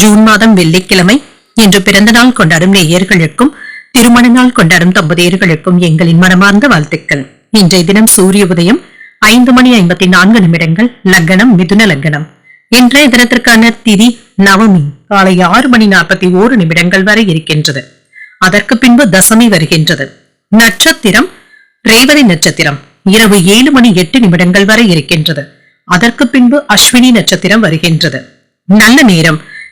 June மாதம் வெள்ளிக்கிழமை இன்று பிறந்த நாள் கொண்டாடும் நேயர்களுக்கும் திருமண நாள் கொண்டாடும் தம்பதியர்களுக்கும் எங்களின் மனமார்ந்த வாழ்த்துக்கள். இன்றைய தினம் சூரிய உதயம் ஐந்து மணி ஐம்பத்தி நான்கு நிமிடங்கள் லக்னம் மிதுன லக்னம் இன்றைய தினத்திற்கான திதி நவமி காலை ஆறு மணி நாற்பத்தி ஓரு நிமிடங்கள் வரை இருக்கின்றது. அதற்கு பின்பு தசமி வருகின்றது. நட்சத்திரம் ரேவதி நட்சத்திரம் இரவு ஏழு மணி எட்டு நிமிடங்கள் வரை இருக்கின்றது. அதற்கு பின்பு அஸ்வினி நட்சத்திரம் வருகின்றது. நல்ல நேரம்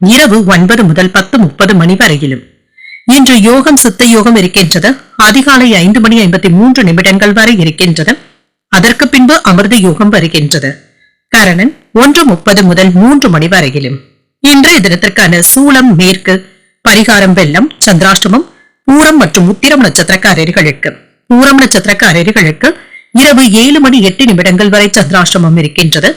இரவு ஒன்பது முதல் பத்து முப்பது மணி வரையிலும். இன்று யோகம் சித்த யோகம் இருக்கின்றது. அதிகாலை ஐந்து மணி ஐம்பத்தி மூன்று நிமிடங்கள் வரை இருக்கின்றது. அதற்கு பின்பு அமிர்த யோகம் வருகின்றது. கரணன் ஒன்று முப்பது முதல் மூன்று மணி வரையிலும். இன்றைய தினத்திற்கான சூளம் மேற்கு பரிகாரம் வெள்ளம் சந்திராஷ்டமம் பூரம் மற்றும் உத்திரம் நட்சத்திரக்காரர்களுக்கு. பூரம் நட்சத்திரக்காரர்களுக்கு இரவு ஏழு மணி எட்டு நிமிடங்கள் வரை சந்திராஷ்டமம் இருக்கின்றது.